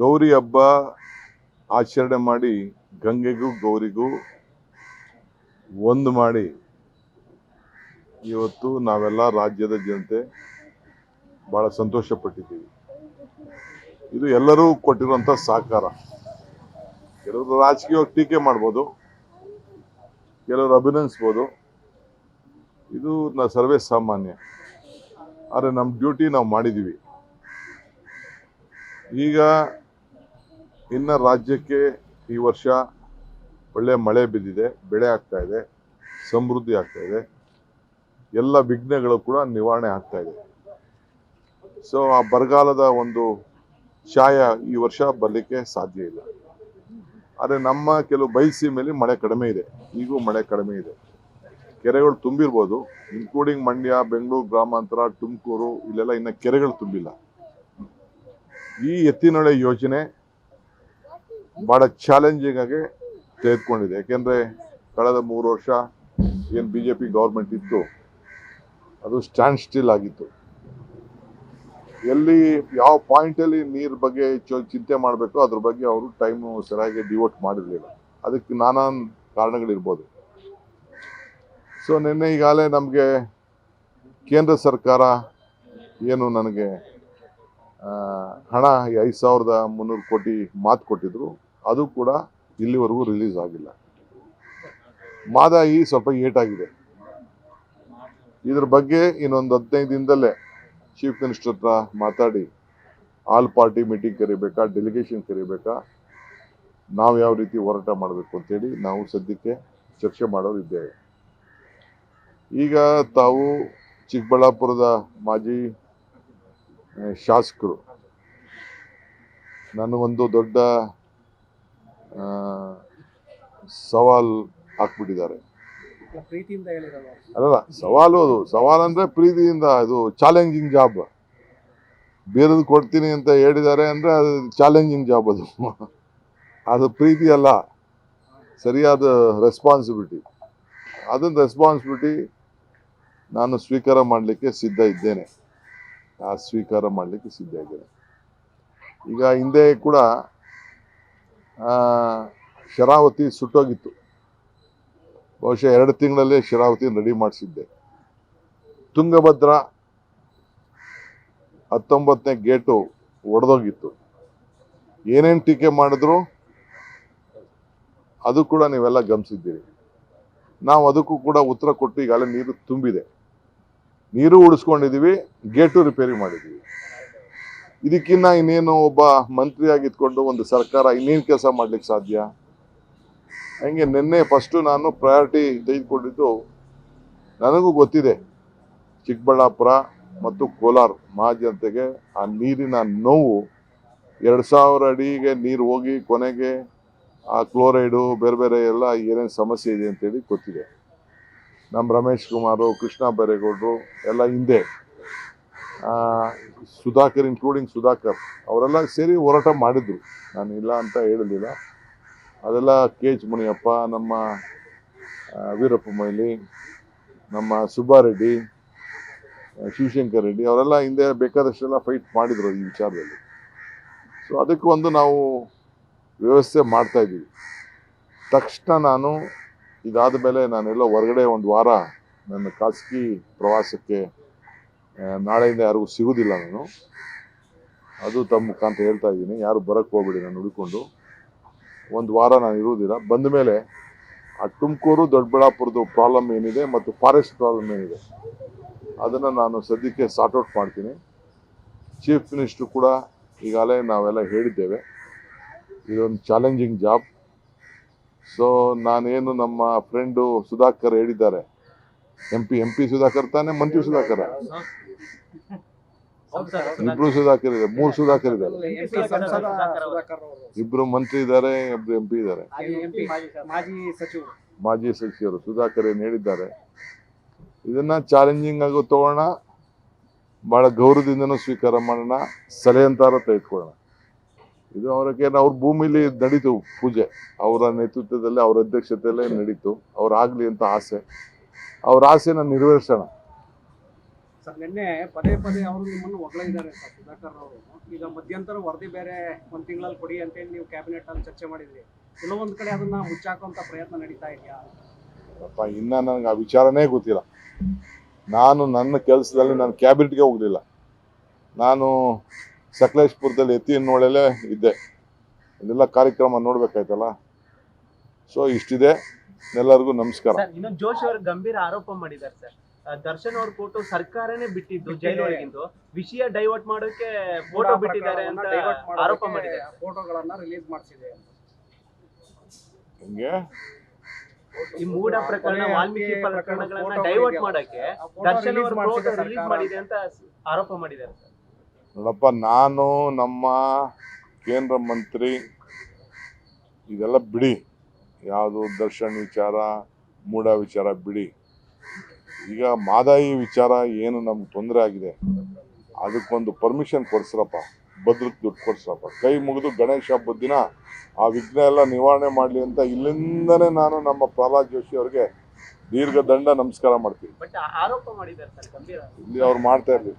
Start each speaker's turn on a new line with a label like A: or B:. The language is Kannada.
A: ಗೌರಿ ಹಬ್ಬ ಆಚರಣೆ ಮಾಡಿ ಗಂಗೆಗೂ ಗೌರಿಗೂ ಒಂದು ಮಾಡಿ ಇವತ್ತು ನಾವೆಲ್ಲ ರಾಜ್ಯದ ಜನತೆ ಬಹಳ ಸಂತೋಷ ಪಟ್ಟಿದ್ದೀವಿ ಇದು ಎಲ್ಲರೂ ಕೊಟ್ಟಿರುವಂತ ಸಹಕಾರ. ಕೆಲವರು ರಾಜಕೀಯವಾಗಿ ಟೀಕೆ ಮಾಡ್ಬೋದು, ಕೆಲವರು ಅಭಿನಂದಿಸ್ಬೋದು. ಇದು ನ ಸರ್ವೇ ಸಾಮಾನ್ಯ. ಆದರೆ ನಮ್ಮ ಡ್ಯೂಟಿ ನಾವು ಮಾಡಿದ್ದೀವಿ. ಈಗ ಇನ್ನು ರಾಜ್ಯಕ್ಕೆ ಈ ವರ್ಷ ಒಳ್ಳೆ ಮಳೆ ಬಿದ್ದಿದೆ, ಬೆಳೆ ಆಗ್ತಾ ಇದೆ, ಸಮೃದ್ಧಿ ಆಗ್ತಾ ಇದೆ. ಎಲ್ಲ ವಿಘ್ನಗಳು ಕೂಡ ನಿವಾರಣೆ ಆಗ್ತಾ ಇದೆ. ಸೊ ಆ ಬರಗಾಲದ ಒಂದು ಛಾಯ ಈ ವರ್ಷ ಬರಲಿಕ್ಕೆ ಸಾಧ್ಯ ಇಲ್ಲ. ಆದರೆ ನಮ್ಮ ಕೆಲವು ಬಯಸಿ ಮೇಲೆ ಮಳೆ ಕಡಿಮೆ ಇದೆ. ಈಗೂ ಮಳೆ ಕಡಿಮೆ ಇದೆ. ಕೆರೆಗಳು ತುಂಬಿರ್ಬೋದು. ಇನ್ಕ್ಲೂಡಿಂಗ್ ಮಂಡ್ಯ, ಬೆಂಗಳೂರು ಗ್ರಾಮಾಂತರ, ತುಮಕೂರು, ಇಲ್ಲೆಲ್ಲ ಇನ್ನು ಕೆರೆಗಳು ತುಂಬಿಲ್ಲ. ಈ ಎತ್ತಿನೊಳೆ ಯೋಜನೆ ಬಹಳ ಚಾಲೆಂಜಿಂಗ್ ಆಗಿ ತೆಗೆದುಕೊಂಡಿದೆ. ಯಾಕೆಂದ್ರೆ ಕಳೆದ ಮೂರು ವರ್ಷ ಏನು ಬಿ ಜೆ ಪಿ ಗೌರ್ಮೆಂಟ್ ಇತ್ತು, ಅದು ಸ್ಟ್ಯಾಂಡ್ ಸ್ಟಿಲ್ ಆಗಿತ್ತು. ಎಲ್ಲಿ ಯಾವ ಪಾಯಿಂಟಲ್ಲಿ ನೀರು ಬಗ್ಗೆ ಚಿಂತೆ ಮಾಡಬೇಕು ಅದ್ರ ಬಗ್ಗೆ ಅವರು ಟೈಮು ಸರಿಯಾಗಿ ಡಿವೋಟ್ ಮಾಡಿರಲಿಲ್ಲ. ಅದಕ್ಕೆ ನಾನಾ ಕಾರಣಗಳಿರ್ಬೋದು. ಸೊ ನಿನ್ನೆ ಈಗಾಗಲೇ ನಮಗೆ ಕೇಂದ್ರ ಸರ್ಕಾರ ಏನು ನನಗೆ ಹಣ ಐದು ಸಾವಿರದ ಮುನ್ನೂರು ಕೋಟಿ ಮಾತು ಕೊಟ್ಟಿದ್ರು. ಅದು ಕೂಡ ಇಲ್ಲಿವರೆಗೂ ರಿಲೀಸ್ ಆಗಿಲ್ಲ. ಮಾದಾಯಿ ಸ್ವಲ್ಪ ಏಟಾಗಿದೆ ಇದ್ರ ಬಗ್ಗೆ ಇನ್ನೊಂದು ಹದಿನೈದು ದಿನದಲ್ಲೇ ಚೀಫ್ ಮಿನಿಸ್ಟರ್ ಹತ್ರ ಮಾತಾಡಿ ಆಲ್ ಪಾರ್ಟಿ ಮೀಟಿಂಗ್ ಕರಿಬೇಕಾ ಡೆಲಿಗೇಷನ್ ಕರಿಬೇಕಾ, ನಾವು ಯಾವ ರೀತಿ ಹೋರಾಟ ಮಾಡಬೇಕು ಅಂತೇಳಿ ನಾವು ಸದ್ಯಕ್ಕೆ ಚರ್ಚೆ ಮಾಡೋರು ಇದ್ದೇವೆ. ಈಗ ತಾವು ಚಿಕ್ಕಬಳ್ಳಾಪುರದ ಮಾಜಿ, ಶಾಸಕರು. ನನಗೊಂದು ದೊಡ್ಡ ಸವಾಲ್ ಹಾಕ್ಬಿಟ್ಟಿದ್ದಾರೆ. ಅಲ್ಲ ಸವಾಲು ಅದು. ಸವಾಲ್ ಅಂದ್ರೆ ಪ್ರೀತಿಯಿಂದ ಅದು ಚಾಲೆಂಜಿಂಗ್ ಜಾಬ್ ಬೇರೆದು ಕೊಡ್ತೀನಿ ಅಂತ ಹೇಳಿದ್ದಾರೆ ಅಂದ್ರೆ ಅದು ಚಾಲೆಂಜಿಂಗ್ ಜಾಬ್ ಅದು. ಅದು ಪ್ರೀತಿ ಅಲ್ಲ. ಸರಿಯಾದ ರೆಸ್ಪಾನ್ಸಿಬಿಲಿಟಿ ಅದನ್ನ ರೆಸ್ಪಾನ್ಸಿಬಿಲಿಟಿ ನಾನು ಸ್ವೀಕಾರ ಮಾಡಲಿಕ್ಕೆ ಸಿದ್ಧ ಇದ್ದೇನೆ. ಆ ಸ್ವೀಕಾರ ಮಾಡಲಿಕ್ಕೆ ಸಿದ್ಧ ಇದ್ದೇನೆ. ಈಗ ಹಿಂದೆ ಕೂಡ ಶರಾವತಿ ಸುಟ್ಟೋಗಿತ್ತು. ಬಹುಶಃ ಎರಡು ತಿಂಗಳಲ್ಲೇ ಶರಾವತಿ ರೆಡಿ ಮಾಡಿಸಿದ್ದೆ. ತುಂಗಭದ್ರಾ ಹತ್ತೊಂಬತ್ತನೇ ಗೇಟು ಒಡೆದೋಗಿತ್ತು. ಏನೇನು ಟೀಕೆ ಮಾಡಿದ್ರು? ಅದು ಕೂಡ ನೀವೆಲ್ಲ ಗಮನಿಸಿದ್ದೀರಿ. ನಾವು ಅದಕ್ಕೂ ಕೂಡ ಉತ್ತರ ಕೊಟ್ಟು ಈಗಾಗಲೇ ನೀರು ತುಂಬಿದೆ. ನೀರು ಉಳಿಸ್ಕೊಂಡಿದ್ದೀವಿ, ಗೇಟು ರಿಪೇರಿ ಮಾಡಿದ್ದೀವಿ. ಇದಕ್ಕಿನ್ನ ಇನ್ನೇನು ಒಬ್ಬ ಮಂತ್ರಿಯಾಗಿ ಇದ್ಕೊಂಡು ಒಂದು ಸರ್ಕಾರ ಇನ್ನೇನು ಕೆಲಸ ಮಾಡ್ಲಿಕ್ಕೆ ಸಾಧ್ಯ? ಹಂಗೆ ನಿನ್ನೆ ಫಸ್ಟು ನಾನು ಪ್ರಯಾರಿಟಿ ತೆಗೆದುಕೊಂಡಿದ್ದು ನನಗೂ ಗೊತ್ತಿದೆ, ಚಿಕ್ಕಬಳ್ಳಾಪುರ ಮತ್ತು ಕೋಲಾರ ಮಹಾಜನತೆಗೆ ಆ ನೀರಿನ ನೋವು ಎರಡು ಸಾವಿರ ಅಡಿಗೆ ನೀರು ಹೋಗಿ ಕೊನೆಗೆ ಆ ಕ್ಲೋರೈಡು ಬೇರೆ ಬೇರೆ ಎಲ್ಲ ಏನೇನು ಸಮಸ್ಯೆ ಇದೆ ಅಂತೇಳಿ ಗೊತ್ತಿದೆ. ನಮ್ಮ ರಮೇಶ್ ಕುಮಾರು, ಕೃಷ್ಣ ಬೈರೇಗೌಡರು ಎಲ್ಲ ಹಿಂದೆ ಸುಧಾಕರ್ ಇನ್ಕ್ಲೂಡಿಂಗ್ ಸುಧಾಕರ್, ಅವರೆಲ್ಲ ಸೇರಿ ಹೋರಾಟ ಮಾಡಿದ್ರು. ನಾನು ಇಲ್ಲ ಅಂತ ಹೇಳಲಿಲ್ಲ. ಅದೆಲ್ಲ ಕೆ ಎಚ್ ಮುನಿಯಪ್ಪ, ನಮ್ಮ ವೀರಪ್ಪ ಮೊಯ್ಲಿ, ನಮ್ಮ ಸುಬ್ಬಾರೆಡ್ಡಿ ಶಿವಶಂಕರ್ ರೆಡ್ಡಿ, ಅವರೆಲ್ಲ ಹಿಂದೆ ಬೇಕಾದಷ್ಟೆಲ್ಲ ಫೈಟ್ ಮಾಡಿದ್ರು ಈ ವಿಚಾರದಲ್ಲಿ. ಸೊ ಅದಕ್ಕೆ ಒಂದು ನಾವು ವ್ಯವಸ್ಥೆ ಮಾಡ್ತಾ ಇದ್ದೀವಿ. ತಕ್ಷಣ ನಾನು ಇದಾದ ಮೇಲೆ ನಾನೆಲ್ಲ ಹೊರಗಡೆ ಒಂದು ವಾರ ನನ್ನ ಖಾಸಗಿ ಪ್ರವಾಸಕ್ಕೆ ನಾಳೆಯಿಂದ ಯಾರಿಗೂ ಸಿಗೋದಿಲ್ಲ ನಾನು. ಅದು ತಮ್ಮ ಮುಖಾಂತ ಹೇಳ್ತಾ ಇದ್ದೀನಿ. ಯಾರು ಬರಕ್ಕೆ ಹೋಗ್ಬೇಡಿ ನಾನು ಹುಡುಕೊಂಡು ಒಂದು ವಾರ ನಾನು ಇರುವುದಿಲ್ಲ. ಬಂದ ಮೇಲೆ ಆ ತುಮಕೂರು ದೊಡ್ಡಬಳ್ಳಾಪುರದ ಪ್ರಾಬ್ಲಮ್ ಏನಿದೆ ಮತ್ತು ಫಾರೆಸ್ಟ್ ಪ್ರಾಬ್ಲಮ್ ಏನಿದೆ, ಅದನ್ನು ನಾನು ಸದ್ಯಕ್ಕೆ ಸಾರ್ಟ್ಔಟ್ ಮಾಡ್ತೀನಿ. ಚೀಫ್ ಮಿನಿಸ್ಟ್ರು ಕೂಡ ಈಗಾಗಲೇ ನಾವೆಲ್ಲ ಹೇಳಿದ್ದೇವೆ. ಇದೊಂದು ಚಾಲೆಂಜಿಂಗ್ ಜಾಬ್ ಸೊ ನಾನೇನು ನಮ್ಮ ಫ್ರೆಂಡು ಸುಧಾಕರ್ ಹೇಳಿದ್ದಾರೆ. M P M P Sudhakar ತಾನೆ, ಮಂತ್ರಿ ಸುಧಾಕರ? ಇಬ್ರು ಸುಧಾಕರ್ ಇದೆ ಮೂರು ಸುಧಾಕರ್ ಇದ್ದಾರೆ. ಇಬ್ರು ಮಂತ್ರಿ ಇದ್ದಾರೆ ಇಬ್ರು ಎಂ ಪಿ ಇದ್ದಾರೆ.
B: ಮಾಜಿ ಸಚಿವರು.
A: ಮಾಜಿ ಸಚಿವರು ಸುಧಾಕರ್ ಏನ್ ಹೇಳಿದ್ದಾರೆ ಇದನ್ನ ಚಾಲೆಂಜಿಂಗ್ ಆಗು ತಗೋಣ ಬಹಳ ಗೌರವದಿಂದನೂ ಸ್ವೀಕಾರ ಮಾಡೋಣ ಸಲಹೆಂತಾರ ತೆಗೆದುಕೊಳ್ಳೋಣ. ಇದು ಅವರಿಗೆ ಅವ್ರ ಭೂಮಿಲಿ ನಡೀತು ಪೂಜೆ. ಅವರ ನೇತೃತ್ವದಲ್ಲಿ ಅವರ ಅಧ್ಯಕ್ಷತೆಯಲ್ಲೇ ನಡೀತು. ಅವ್ರು ಆಗ್ಲಿ ಅಂತ ಆಸೆ. ಅವ್ರ ಆಸೆನ ನೆರವೇರಿಸೋಣ.
B: ಸರ್ ನಿನ್ನೆ ಪದೇ ಪದೇ ಅವರು ನಿಮ್ಮನ್ನು ಹೊಗಳಿದ್ದಾರೆ ಸರ್ ಸುಧಾಕರ್ ಅವರು. ಈಗ ಮಧ್ಯಂತರ ವರದಿ ಬೇರೆ ಒಂದು ತಿಂಗಳಲ್ಲಿ ಕೊಡಿ ಅಂತೇಳಿ ನೀವು ಕ್ಯಾಬಿನೆಟ್ ಅಲ್ಲಿ ಚರ್ಚೆ ಮಾಡಿದ್ರಿ. ಕೆಲವೊಂದು ಕಡೆ ಅದನ್ನ ಮುಚ್ಚಾಕುವಂತ ಪ್ರಯತ್ನ ನಡೀತಾ ಇದೆಯಾ?
A: ಅಪ್ಪ ಇನ್ನ ನನಗೆ ಆ ವಿಚಾರನೇ ಗೊತ್ತಿಲ್ಲ. ನಾನು ನನ್ನ ಕೆಲಸದಲ್ಲಿ ನಾನು ಕ್ಯಾಬಿನೆಟ್ಗೆ ಹೋಗಲಿಲ್ಲ. ನಾನು ಸಕಲೇಶ್ಪುರದಲ್ಲಿ ಎತ್ತಿನೊಳಲೇ ಇದ್ದೆ. ಇದೆಲ್ಲ ಕಾರ್ಯಕ್ರಮ ನೋಡ್ಬೇಕಾಯ್ತಲ್ಲ? ಸೊ ಇಷ್ಟಿದೆ. ಎಲ್ಲರಿಗೂ ನಮಸ್ಕಾರ.
C: ಇನ್ನೊಂದು ಜೋಶ್ ಅವರು ಗಂಭೀರ ಆರೋಪ ಮಾಡಿದ್ದಾರೆ ಸರ್. ದರ್ಶನ್ ಅವ್ರ ಫೋಟೋ ಸರ್ಕಾರನೇ ಬಿಟ್ಟಿದ್ದು ಜೈಲೊಳಗಿಂದು. ವಿಷಯ ಡೈವರ್ಟ್ ಮಾಡೋಕೆ ಫೋಟೋ ಬಿಟ್ಟಿದ್ದಾರೆ ಅಂತ ಆರೋಪ ಮಾಡಿದ್ದಾರೆ.
B: ಫೋಟೋಗಳನ್ನ ರಿಲೀಸ್ ಮಾಡಿಸಿದೆ
C: ಈ ಮೂಡ ಪ್ರಕರಣ ವಾಲ್ಮೀಕಿ ಪ್ರಕರಣಗಳನ್ನ ಡೈವರ್ಟ್ ಮಾಡಕ್ಕೆ ದರ್ಶನ್ ಅವರ ಫೋಟೋ ರಿಲೀಸ್ ಮಾಡಿದೆ ಅಂತ ಆರೋಪ ಮಾಡಿದ್ದಾರೆ. ಸರ್
A: ನೋಡಪ್ಪ ನಾನು ನಮ್ಮ ಕೇಂದ್ರ ಮಂತ್ರಿ ಇದೆಲ್ಲ ಬಿಡಿ. ಯಾವುದು ದರ್ಶನ್ ವಿಚಾರ ಮೂಡ ವಿಚಾರ ಬಿಡಿ. ಈಗ ಮಾದಾಯಿ ವಿಚಾರ ಏನು ನಮ್ಗೆ ತೊಂದರೆ ಆಗಿದೆ ಅದಕ್ಕೊಂದು ಪರ್ಮಿಷನ್ ಕೊಡ್ಸ್ರಪ್ಪ ಭದ್ರಕ್ಕೆ ದುಡ್ಡು ಕೊಡ್ಸ್ರಪ್ಪ. ಕೈ ಮುಗಿದು ಗಣೇಶ ಹಬ್ಬದ ದಿನ ಆ ವಿಘ್ನ ಎಲ್ಲ ನಿವಾರಣೆ ಮಾಡಲಿ ಅಂತ ಇಲ್ಲಿಂದನೇ ನಾನು ನಮ್ಮ ಪ್ರಹ್ಲಾದ್ ಜೋಶಿ ಅವ್ರಿಗೆ ದೀರ್ಘ ದಂಡ ನಮಸ್ಕಾರ ಮಾಡ್ತೀನಿ. ಇಲ್ಲಿ ಅವ್ರು ಮಾಡ್ತಾ ಇರ್ಲಿ.